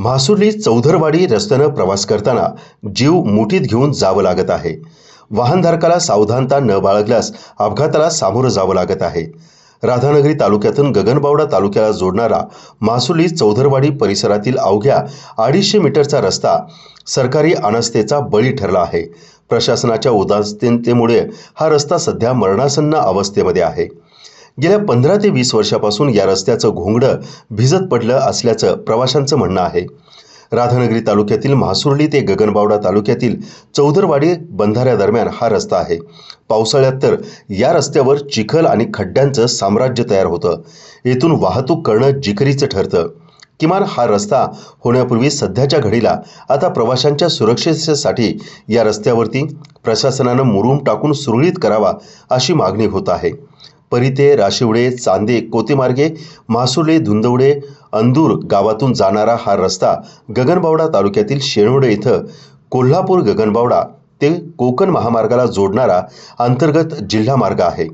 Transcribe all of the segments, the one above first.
म्हासुर्ली चौधरवाडी रस्त्यानं प्रवास करताना जीव मुठीत घेऊन जावं लागत आहे. वाहनधारकाला सावधानता न बाळगल्यास अपघाताला सामोरं जावं लागत आहे. राधानगरी तालुक्यातून गगनबावडा तालुक्याला जोडणारा मासुली चौधरवाडी परिसरातील अवघ्या अडीचशे मीटरचा रस्ता सरकारी अनास्थेचा बळी ठरला आहे. प्रशासनाच्या उदासीनतेमुळे हा रस्ता सध्या मरणासन्न अवस्थेमध्ये आहे. गेल्या पंधरा ते वीस वर्षापासून या रस्त्याचं घोंगडं भिजत पडलं असल्याचं प्रवाशांचं म्हणणं आहे. राधानगरी तालुक्यातील म्हासुर्ली ते गगनबावडा तालुक्यातील चौदरवाडी बंधाऱ्यादरम्यान हा रस्ता आहे. पावसाळ्यात तर या रस्त्यावर चिखल आणि खड्ड्यांचं साम्राज्य तयार होतं. येथून वाहतूक करणं जिकरीचं ठरतं. किमान हा रस्ता होण्यापूर्वी सध्याच्या घडीला आता प्रवाशांच्या सुरक्षेसाठी या रस्त्यावरती प्रशासनानं मुरूम टाकून सुरळीत करावा अशी मागणी होत आहे. परिते राशिवडे चांदे कोतेमार्गे म्हासुर्ले धुंदवडे अंदूर गावातून जाणारा हा रस्ता गगनबावडा तालुक्यातील शेणवडे इथं कोल्हापूर गगनबावडा ते कोकण महामार्गाला जोडणारा अंतर्गत जिल्हा मार्ग आहे.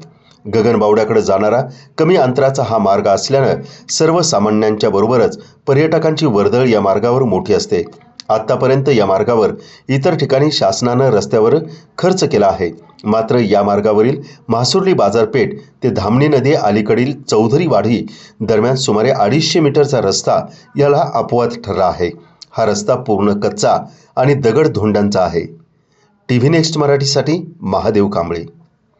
गगनबावड्याकडे जाणारा कमी अंतराचा हा मार्ग असल्यानं सर्वसामान्यांच्या बरोबरच पर्यटकांची वर्दळ या मार्गावर मोठी असते. आत्तापर्यंत या मार्गावर इतर ठिकाणी शासनानं रस्त्यावर खर्च केला आहे. मात्र या मार्गावरील म्हासुर्ली बाजारपेठ ते धामणी नदी अलीकडील चौधरी वाढी दरम्यान सुमारे अडीचशे मीटरचा रस्ता याला अपवाद ठरला आहे. हा रस्ता पूर्ण कच्चा आणि दगड धोंडांचा आहे. टी व्ही नेक्स्ट मराठीसाठी महादेव कांबळे.